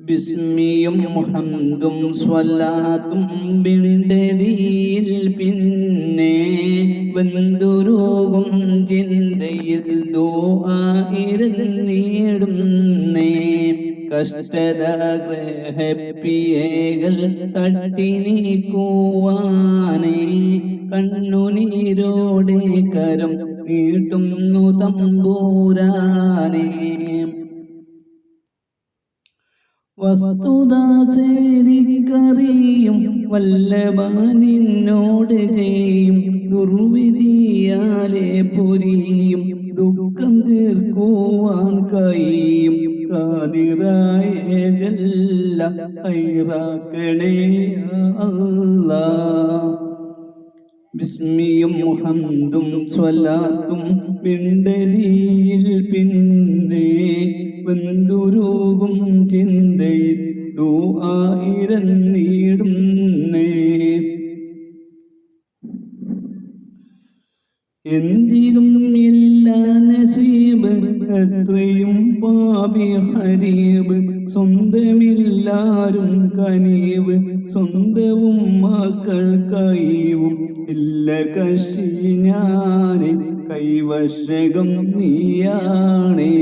ബിസ്മിയും മുഹമ്മദും സ്വല്ലാത്തും ബിണ്ടതിയിൽ പിന്നെ ബന്ധുരോഗം ചിന്തയിൽ ദോആയിരുന്നിടുന്നേ കഷ്ടത ഗ്രഹപ്പിയേകൾ തട്ടി നീക്കുവാനേ. കണ്ണുനീരോടെ കരം നീട്ടുന്നു തമ്പൂരാനേ. വസ്തുത ശരിക്കറിയും വല്ലഭനിന്നോട് ചെയ്യും ദുർവിധിയാലെ പൊരിയും ദുഃഖം തീർക്കുവാൻ കഴിയും കാതിറായതല്ല ഐറാക്കണേ അല്ല. ബിസ്മിയും മുഹമ്മദും സ്വലാത്തും പിണ്ടലിയിൽ പിന്നെ ചിന്തയിൽ ദൂആയിരന്നിടുന്നേ എന്തിനും എല്ലാ നസീബ് എത്രയും പാപി ഹരീബ്. സ്വന്തമില്ലാരും കനീവ് സ്വന്തവും മക്കൾ കൈവും. ഇല്ല കശി ഞാനേ കൈവശകം നീയാണേ.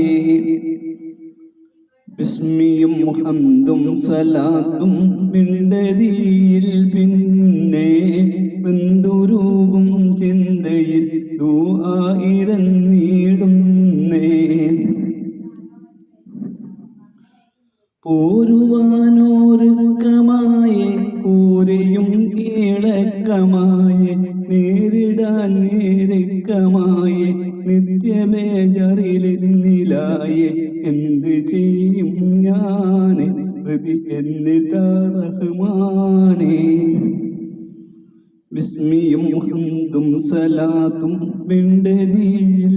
ബിസ്മിയും മുഹമ്മദും സലാത്തും പിണ്ടതിയിൽ പിന്നെ ബന്ധുരൂപം ചിന്തയിൽ ദൂആയിരന്നിടുന്നേ പോരുവാനോരുക്കമായി കൂരയും ഇളക്കമായി നേരിടാൻ നേരക്കമായി നിത്യമേജറിലെന്നിലായി എന്ത് ചെയ്യും ഞാൻ പ്രതി എന്നിതാ റഹ്മാനേ ബിസ്മിയും ഹംദും സലാത്തും ബിണ്ടതിയിൽ